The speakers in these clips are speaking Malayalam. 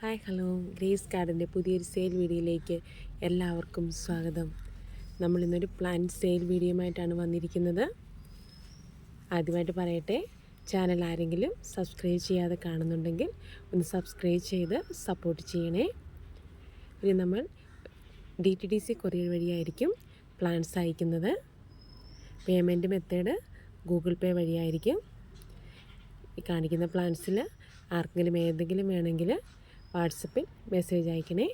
Hi hello. ഗ്രേസ് ഗാർഡന്റെ പുതിയൊരു സെയിൽ വീഡിയോയിലേക്ക് എല്ലാവർക്കും സ്വാഗതം. നമ്മൾ ഇന്നൊരു പ്ലാന്റ് സെയിൽ വീഡിയോയുമായിട്ടാണ് വന്നിരിക്കുന്നത്. ആദ്യമായിട്ട് പറയട്ടെ ചാനൽ ആരെങ്കിലും സബ്സ്ക്രൈബ് ചെയ്യാതെ കാണുന്നുണ്ടെങ്കിൽ ഒന്ന് സബ്സ്ക്രൈബ് ചെയ്ത് സപ്പോർട്ട് ചെയ്യണേ. ഇനി നമ്മൾ D T D C courier വഴിയായിരിക്കും പ്ലാൻസ് അയക്കുന്നത്. പേയ്മെന്റ് മെത്തേഡ് ഗൂഗിൾ പേ വഴിയായിരിക്കും. ഈ കാണിക്കുന്ന പ്ലാൻസിൽ ആർക്കെങ്കിലും ഏതെങ്കിലും വേണമെങ്കിൽ വാട്സപ്പിൽ മെസ്സേജ് അയക്കണേ.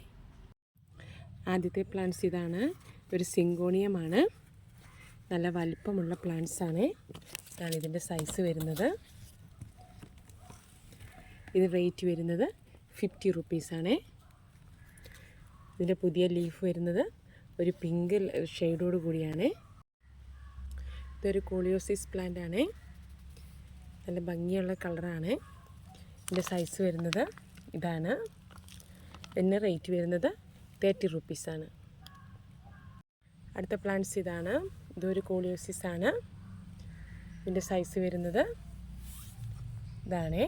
ആദ്യത്തെ പ്ലാന്റ്സ് ഇതാണ്. ഒരു സിങ്കോണിയമാണ്. നല്ല വലിപ്പമുള്ള പ്ലാന്റ്സ് ആണ്. ഇതാണ് ഇതിന്റെ സൈസ് വരുന്നത്. ഇത് റേറ്റ് വരുന്നത് ഫിഫ്റ്റി റുപ്പീസാണ് ഇതിന്റെ പുതിയ ലീഫ് വരുന്നത് ഒരു പിങ്ക് ഷെയ്ഡോട് കൂടിയാണ്. ഇതൊരു കോളിയോസിസ് പ്ലാന്റ് ആണ്. നല്ല ഭംഗിയുള്ള കളറാണ്. ഇതിന്റെ സൈസ് വരുന്നത് ഇതാണ്. ഇതിന്റെ റേറ്റ് വരുന്നത് തേർട്ടി റുപ്പീസാണ് അടുത്ത പ്ലാന്റ്സ് ഇതാണ്. ഇതൊരു കോളിയോസിസ് ആണ്. ഇതിന്റെ സൈസ് വരുന്നത് ഇതാണ്.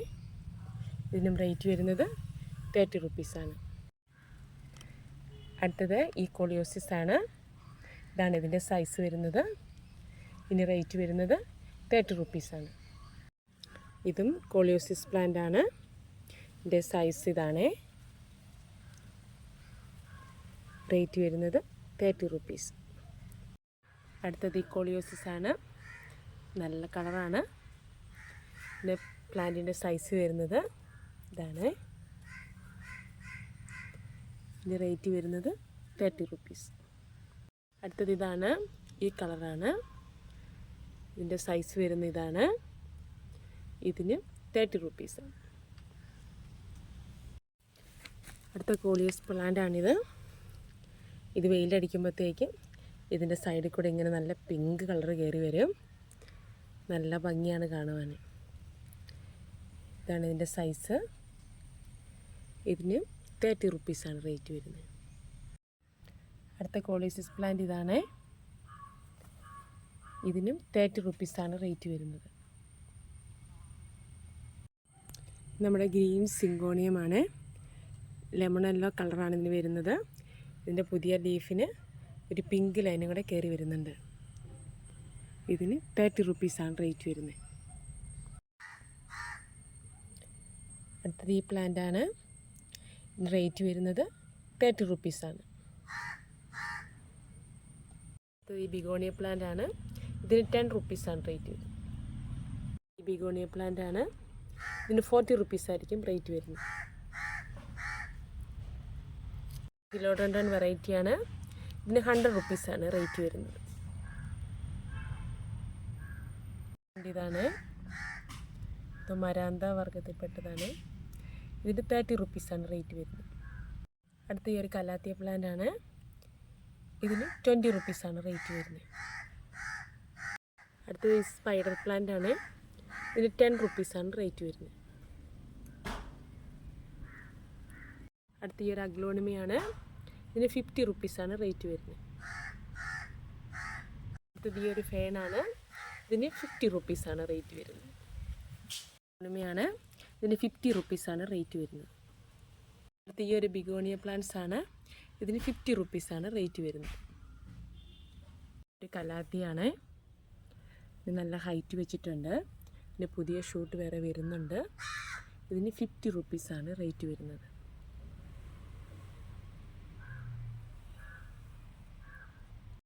ഇതിനും റേറ്റ് വരുന്നത് തേർട്ടി റുപ്പീസാണ് അടുത്തത് ഈ കോളിയോസിസ് ആണ്. ഇതാണ് ഇതിന്റെ സൈസ് വരുന്നത്. ഇതിന് റേറ്റ് വരുന്നത് തേർട്ടി റുപ്പീസാണ് ഇതും കോളിയോസിസ് പ്ലാന്റ് ആണ്. ഇതിന്റെ സൈസ് ഇതാണ്. റേറ്റ് വരുന്നത് തേർട്ടി റുപ്പീസ് അടുത്തത് ഈ കോളിയോസിസ് ആണ്. നല്ല കളറാണ് പിന്നെ പ്ലാന്റിന്റെ സൈസ് വരുന്നത് ഇതാണ്. ഇതിന്റെ റേറ്റ് വരുന്നത് തേർട്ടി റുപ്പീസ് അടുത്തത് ഇതാണ്. ഈ കളറാണ് ഇതിന്റെ സൈസ് വരുന്ന ഇതാണ്. ഇതിന് തേർട്ടി റുപ്പീസ്. അടുത്ത കോളിയസ് പ്ലാന്റ് ആണിത് ഇത് വെയിലടിക്കുമ്പോഴത്തേക്ക് ഇതിന്റെ സൈഡിൽ കൂടെ ഇങ്ങനെ നല്ല പിങ്ക് കളർ കയറി വരും. നല്ല ഭംഗിയാണ് കാണുവാൻ. ഇതാണ് ഇതിന്റെ സൈസ്. ഇതിന് തേർട്ടി റുപ്പീസാണ് റേറ്റ് വരുന്നത്. അടുത്ത കോളിയസിസ് പ്ലാന്റ് ഇതാണ്. ഇതിനും തേർട്ടി റുപ്പീസാണ് റേറ്റ് വരുന്നത്. നമ്മുടെ ഗ്രീൻ സിങ്കോണിയമാണ്. ലെമൺ യെല്ലോ കളറാണ് ഇതിന് വരുന്നത്. ഇതിന്റെ പുതിയ ലീഫിന് ഒരു പിങ്ക് ലൈനും കൂടെ കയറി വരുന്നുണ്ട്. ഇതിന് തേർട്ടി റുപ്പീസാണ് റേറ്റ് വരുന്നത്. അടുത്തത് ഈ പ്ലാന്റാണ്. റേറ്റ് വരുന്നത് തേർട്ടി റുപ്പീസാണ്. ഈ ബിഗോണിയ പ്ലാന്റ് ആണ് ഇതിന് ടെൻ റുപ്പീസാണ് റേറ്റ് വരുന്നത്. ഈ ബിഗോണിയ പ്ലാന്റ് ആണ് ഇതിന് ഫോർട്ടി റുപ്പീസ് ആയിരിക്കും റേറ്റ് വരുന്നത്. കിലോഡൻഡൻ വെറൈറ്റിയാണ് ഇതിന് ഹൺഡ്രഡ് റുപ്പീസാണ് റേറ്റ് വരുന്നത്. ഇതാണ്. ഇത് മരാന്ത വർഗത്തിൽപ്പെട്ടതാണ്. ഇതിന് തേർട്ടി റുപ്പീസാണ് റേറ്റ് വരുന്നത്. അടുത്ത ഈ ഒരു കലാത്തിയ പ്ലാന്റ് ആണ്. ഇതിന് ട്വന്റി റുപ്പീസാണ് റേറ്റ് വരുന്നത്. അടുത്തത് സ്പൈഡർ പ്ലാന്റ് ആണ്. ഇതിന് ടെൻ റുപ്പീസാണ് റേറ്റ് വരുന്നത്. അടുത്ത ഈ ഒരു അഗ്ലോണിമയാണ്. ഇതിന് ഫിഫ്റ്റി റുപ്പീസാണ് റേറ്റ് വരുന്നത്. അടുത്തത് ഈ ഒരു ഫാനാണ് ഇതിന് ഫിഫ്റ്റി റുപ്പീസാണ് റേറ്റ് വരുന്നത്. അഗ്ലോണിമയാണ്. ഇതിന് ഫിഫ്റ്റി റുപ്പീസാണ് റേറ്റ് വരുന്നത്. അടുത്ത ഈ ഒരു ബിഗോണിയ പ്ലാന്റ്സ് ആണ്. ഇതിന് ഫിഫ്റ്റി റുപ്പീസാണ് റേറ്റ് വരുന്നത്. ഒരു കലാത്തിയാണ് ഇത് നല്ല ഹൈറ്റ് വെച്ചിട്ടുണ്ട്. ഇതിന് പുതിയ ഷൂട്ട് വേറെ വരുന്നുണ്ട്. ഇതിന് ഫിഫ്റ്റി റുപ്പീസാണ് റേറ്റ് വരുന്നത്.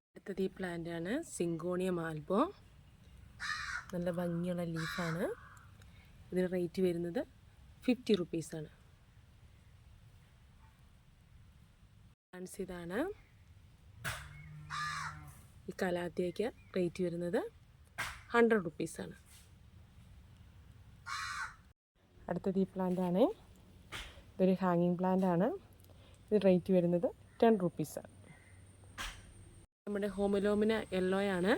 അടുത്തത് ഈ പ്ലാന്റാണ് സിങ്കോണിയം ആൽബോ. നല്ല ഭംഗിയുള്ള ലീഫാണ് ഇതിന് റേറ്റ് വരുന്നത് ഫിഫ്റ്റി റുപ്പീസാണ് പ്ലാന്റ്സ് ഇതാണ്. ഈ കലാത്തിയയ്ക്ക് റേറ്റ് വരുന്നത് ഹൺഡ്രഡ് റുപ്പീസാണ് അടുത്തത് ഈ പ്ലാന്റ് ആണ്. ഇതൊരു ഹാങ്ങിങ് പ്ലാന്റ് ആണ്. ഇത് റേറ്റ് വരുന്നത് ടെൻ റുപ്പീസാണ് നമ്മുടെ ഹോമിലോമിന യെല്ലോ ആണ്.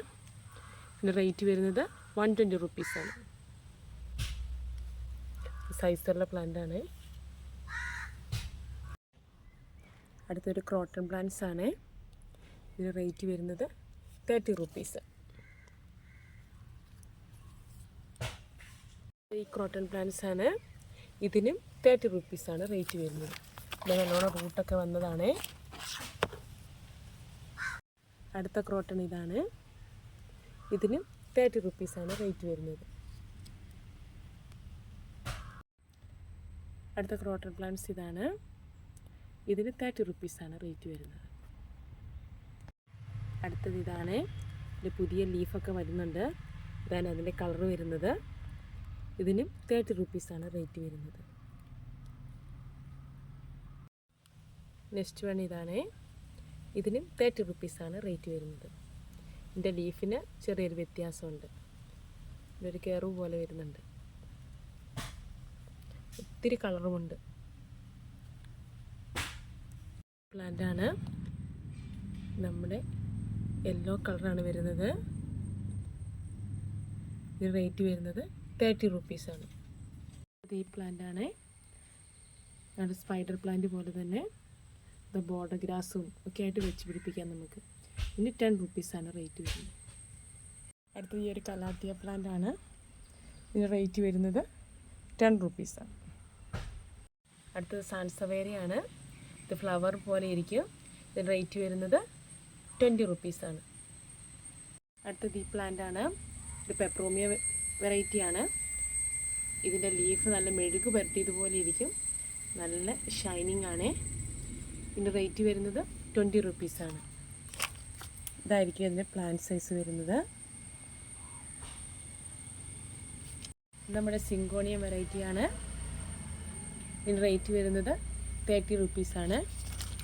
ഇതിന് റേറ്റ് വരുന്നത് വൺ ട്വന്റി റുപ്പീസാണ് സൈസുള്ള പ്ലാന്റ് ആണ്. അടുത്തൊരു ക്രോട്ടൺ പ്ലാന്റ്സ് ആണ്. ഇതിന് റേറ്റ് വരുന്നത് തേർട്ടി റുപ്പീസ് ഈ ക്രോട്ടൺ പ്ലാന്റ്സ് ആണ്. ഇതിനും തേർട്ടി റുപ്പീസാണ് റേറ്റ് വരുന്നത്. ഇത് നല്ലോണം റൂട്ടൊക്കെ വന്നതാണ്. അടുത്ത ക്രോട്ടൺ ഇതാണ്. ഇതിനും തേർട്ടി റുപ്പീസാണ് റേറ്റ് വരുന്നത്. അടുത്ത ക്രോട്ടൺ പ്ലാന്റ്സ് ഇതാണ്. ഇതിന് തേർട്ടി റുപ്പീസാണ് റേറ്റ് വരുന്നത്. അടുത്തത് ഇതാണ്. ഇതിന്റെ പുതിയ ലീഫൊക്കെ വരുന്നുണ്ട്. ഇതാണ് അതിന്റെ കളർ വരുന്നത്. ഇതിനും തേർട്ടി റുപ്പീസാണ് റേറ്റ് വരുന്നത്. നെക്സ്റ്റ് വൺ ഇതാണ്. ഇതിനും തേർട്ടി റുപ്പീസാണ് റേറ്റ് വരുന്നത്. ഇതിന്റെ ലീഫിന് ചെറിയൊരു വ്യത്യാസമുണ്ട്. ഇതൊരു കെയറു പോലെ വരുന്നുണ്ട്. ഒത്തിരി കളറുമുണ്ട് പ്ലാന്റാണ് നമ്മുടെ യെല്ലോ കളറാണ് വരുന്നത്. ഇത് റേറ്റ് വരുന്നത് തേർട്ടി റുപ്പീസാണ് ഈ ആണ്. നമ്മുടെ സ്പൈഡർ പ്ലാന്റ് പോലെ തന്നെ ഇത് ബോർഡർ ഗ്രാസും ഒക്കെ ആയിട്ട് വെച്ച് പിടിപ്പിക്കാം നമുക്ക്. ഇനി ടെൻ റുപ്പീസാണ് റേറ്റ് വരുന്നത്. അടുത്ത ഈ ഒരു കലാത്തിയ പ്ലാന്റ് ആണ്. ഇതിന് റേറ്റ് വരുന്നത് ടെൻ റുപ്പീസാണ് അടുത്തത് സാൻസവേരയാണ് ഇത് ഫ്ലവർ പോലെ ഇരിക്കും. ഇതിന് റേറ്റ് വരുന്നത് ട്വന്റി റുപ്പീസാണ് അടുത്തത് ഈ പ്ലാന്റ് ആണ്. ഇത് പെപ്രോമിയ വെറൈറ്റിയാണ് ഇതിന്റെ ലീഫ് നല്ല മെഴുക്ക് പുരട്ടിയതുപോലെ ഇരിക്കും. നല്ല ഷൈനിങ് ആണ്. ഇതിന്റെ റേറ്റ് വരുന്നത് ട്വന്റി റുപ്പീസാണ് ഇതായിരിക്കും ഇതിന്റെ പ്ലാന്റ് സൈസ് വരുന്നത്. നമ്മുടെ സിങ്കോണിയ വെറൈറ്റിയാണ് ഇതിന്റെ റേറ്റ് വരുന്നത് തേർട്ടി റുപ്പീസാണ്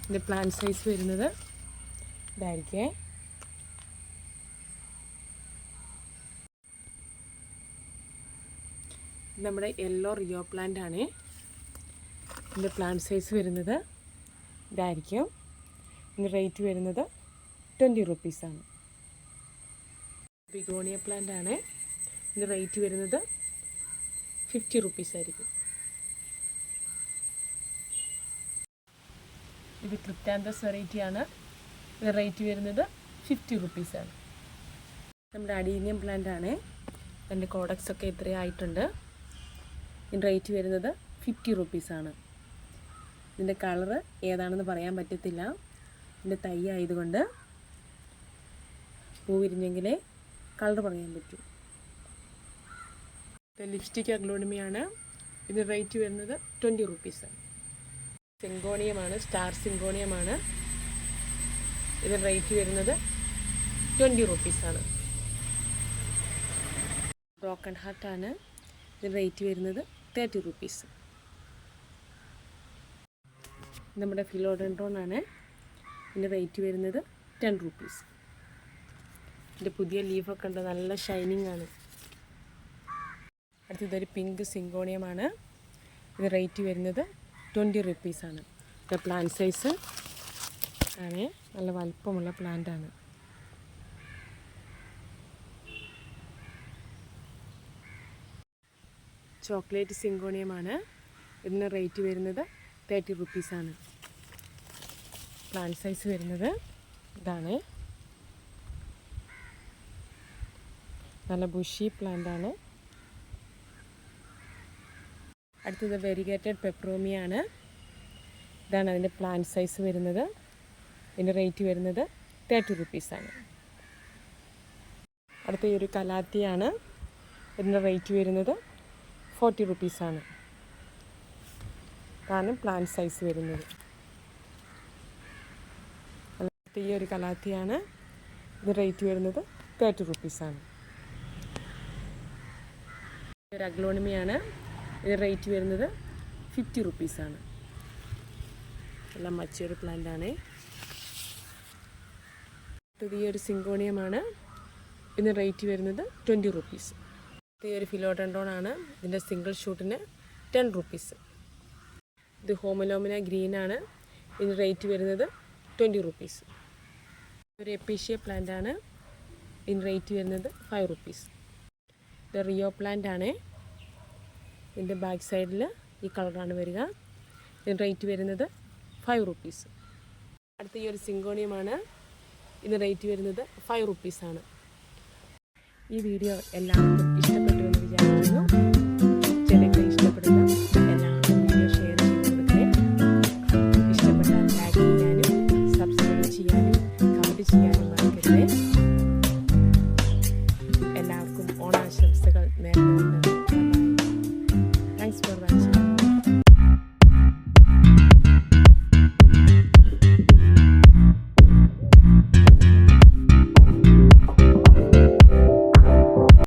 ഇതിന്റെ പ്ലാന്റ് സൈസ് വരുന്നത്. ഇതായിരിക്കേ. നമ്മുടെ യെല്ലോ റിയോ പ്ലാന്റ് ആണ്. ഇതിന്റെ പ്ലാന്റ് സൈസ് വരുന്നത് ഇതായിരിക്കും. ഇതിന്റെ റേറ്റ് വരുന്നത് ട്വന്റി റുപ്പീസാണ് ബിഗോണിയ പ്ലാന്റ് ആണ്. ഇതിന്റെ റേറ്റ് വരുന്നത് ഫിഫ്റ്റി റുപ്പീസ് ആയിരിക്കും. ഇത് ക്രിപ്റ്റാന്തസ് വെറൈറ്റി ആണ്. ഇത് റേറ്റ് വരുന്നത് ഫിഫ്റ്റി റുപ്പീസാണ് നമ്മുടെ അഡീനിയം പ്ലാന്റ് ആണ്. അതിന്റെ കോഡക്സ് ഒക്കെ ഇത്രയും ഇതിന്റെ റേറ്റ് വരുന്നത് ഫിഫ്റ്റി റുപ്പീസാണ്. ഇതിന്റെ കളറ് ഏതാണെന്ന് പറയാൻ പറ്റത്തില്ല. ഇതിന്റെ തൈ ആയതുകൊണ്ട് പൂ വിരിഞ്ഞെങ്കിലേ കളർ പറയാൻ പറ്റൂ. ലിപ്സ്റ്റിക് അഗ്ലോണിമിയാണ്. ഇതിന് റേറ്റ് വരുന്നത് ട്വന്റി റുപ്പീസ് സിങ്കോണിയമാണ് സ്റ്റാർ സിങ്കോണിയമാണ്. ഇതിന് റേറ്റ് വരുന്നത് ട്വന്റി റുപ്പീസാണ്. ബ്രോക്കൺ ഹാർട്ടാണ്. ഇതിന് റേറ്റ് വരുന്നത് തേർട്ടി റുപ്പീസ് നമ്മുടെ ഫിലോഡൻഡ്രോൺ ആണ് ഇതിന്റെ റേറ്റ് വരുന്നത് ടെൻ റുപ്പീസ് ഇതിന്റെ പുതിയ ലീഫൊക്കെ ഉണ്ട്. നല്ല ഷൈനിങ് ആണ്. അടുത്തതൊരു പിങ്ക് സിങ്കോണിയമാണ്. ഇത് റേറ്റ് വരുന്നത് ട്വന്റി റുപ്പീസാണ് ഇത് പ്ലാന്റ് സൈസ് ആണ്. നല്ല വലുപ്പമുള്ള പ്ലാന്റ് ആണ്. ചോക്ലേറ്റ് സിങ്കോണിയമാണ്. ഇതിന് റേറ്റ് വരുന്നത് തേർട്ടി റുപ്പീസാണ് പ്ലാന്റ് സൈസ് വരുന്നത് ഇതാണ്. നല്ല ബുഷി പ്ലാന്റ് ആണ്. അടുത്തത് വെരിഗേറ്റഡ് പെപ്രോമിയാണ്. ഇതാണ് അതിന്റെ പ്ലാന്റ് സൈസ് വരുന്നത്. ഇതിന്റെ റേറ്റ് വരുന്നത് തേർട്ടി റുപ്പീസാണ് അടുത്ത ഈ ഒരു കലാത്തിയാണ്. ഇതിന്റെ റേറ്റ് വരുന്നത് ഫോർട്ടി റുപ്പീസാണ് ഇതാണ് പ്ലാന്റ് സൈസ് വരുന്നത്. ഈ ഒരു കലാത്തിയാണ് ഇത് റേറ്റ് വരുന്നത് തേർട്ടി റുപ്പീസാണ് ഒരു അഗ്ലോണിമിയാണ് ഇത് റേറ്റ് വരുന്നത് ഫിഫ്റ്റി റുപ്പീസാണ് എല്ലാം മച്ചൊരു പ്ലാന്റാണ്. ഈ ഒരു സിങ്കോണിയമാണ്. ഇതിന് റേറ്റ് വരുന്നത് ട്വന്റി റുപ്പീസ്. ഈ ഒരു ആണ്. ഇതിന്റെ സിംഗിൾ ഷൂട്ടിന് ടെൻ റുപ്പീസ് ഇത് ഹോമലോമിന ആണ്. ഇതിന് റേറ്റ് വരുന്നത് ട്വന്റി റുപ്പീസ് ഒരു എപ്പീഷ്യ പ്ലാന്റ് ആണ്. ഇതിന് റേറ്റ് വരുന്നത് ഫൈവ് റുപ്പീസ് ഇത് റിയോ പ്ലാന്റ് ആണ്. ഇതിന്റെ ബാക്ക് സൈഡിൽ ഈ കളറാണ് വരിക. ഇതിന് റേറ്റ് വരുന്നത് ഫൈവ് റുപ്പീസ് അടുത്ത ഈ ഒരു സിങ്കോണിയമാണ് ഇതിന് റേറ്റ് വരുന്നത് ഫൈവ് റുപ്പീസാണ് ഈ വീഡിയോ എല്ലാവർക്കും 안녕.